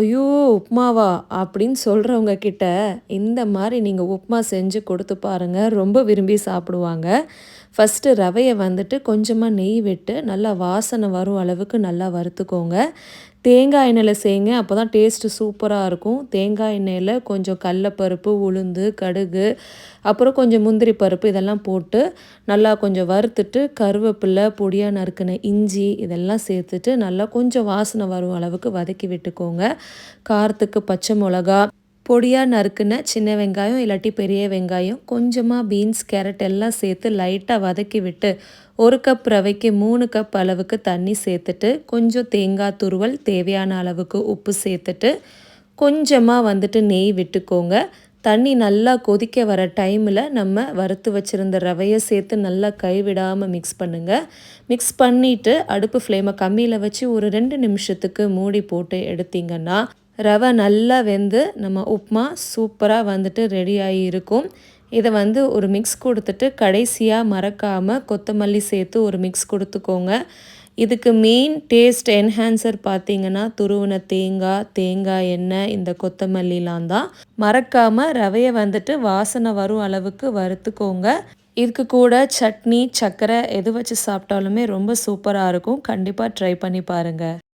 ஐயோ! உப்மாவா? அப்படின்னு சொல்கிறவங்க கிட்ட, இந்த மாதிரி நீங்கள் உப்மா செஞ்சு கொடுத்து பாருங்கள் ரொம்ப விரும்பி சாப்பிடுவாங்க. ஃபஸ்ட்டு ரவையை வந்துட்டு கொஞ்சமாக நெய் விட்டு, நல்லா வாசனை வரும் அளவுக்கு நல்லா வறுத்துக்கோங்க. தேங்காய் எண்ணெயில் செய்யுங்க. அப்போ தான் டேஸ்ட்டு சூப்பராக இருக்கும். தேங்காய் எண்ணெயில் கொஞ்சம் கடலப்பருப்பு, உளுந்து, கடுகு, அப்புறம் கொஞ்சம் முந்திரி பருப்பு இதெல்லாம் போட்டு, நல்லா கொஞ்சம் வறுத்துட்டு, கருவேப்பிலை, பொடியாக நறுக்கின இஞ்சி இதெல்லாம் சேர்த்துட்டு, நல்லா கொஞ்சம் வாசனை வரும் அளவுக்கு வதக்கி விட்டுக்கோங்க. காரத்துக்கு பச்சை மிளகா பொடியாக நறுக்குன சின்ன வெங்காயம் இல்லாட்டி பெரிய வெங்காயம், கொஞ்சமாக பீன்ஸ், கேரட் எல்லாம் சேர்த்து லைட்டாக வதக்கி விட்டு, ஒரு கப் ரவைக்கு மூணு கப் அளவுக்கு தண்ணி சேர்த்துட்டு, கொஞ்சம் தேங்காய் துருவல், தேவையான அளவுக்கு உப்பு சேர்த்துட்டு, கொஞ்சமாக வந்துட்டு நெய் விட்டுக்கோங்க. தண்ணி நல்லா கொதிக்க வர டைமில் நம்ம வறுத்து வச்சிருந்த ரவையை சேர்த்து நல்லா கைவிடாமல் மிக்ஸ் பண்ணுங்கள் மிக்ஸ் பண்ணிவிட்டு அடுப்பு ஃப்ளேமை கம்மியில் வச்சு ஒரு ரெண்டு நிமிஷத்துக்கு மூடி போட்டு எடுத்தீங்கன்னா, ரவை நல்லா வெந்து நம்ம உப்மா சூப்பராக வந்துட்டு ரெடியாகி இருக்கும். இதை வந்து ஒரு மிக்ஸ் கொடுத்துட்டு, கடைசியாக மறக்காமல் கொத்தமல்லி சேர்த்து ஒரு மிக்ஸ் கொடுத்துக்கோங்க. இதுக்கு மெயின் டேஸ்ட் என்ஹான்சர் பார்த்தீங்கன்னா, துருவின தேங்காய், தேங்காய் எண்ணெய், இந்த கொத்தமல்லிலாம் தான். மறக்காமல் ரவையை வந்துட்டு வாசனை வரும் அளவுக்கு வறுத்துக்கோங்க. இதுக்கு கூட சட்னி, சர்க்கரை எது வச்சு சாப்பிட்டாலுமே ரொம்ப சூப்பராக இருக்கும். கண்டிப்பாக ட்ரை பண்ணி பாருங்கள்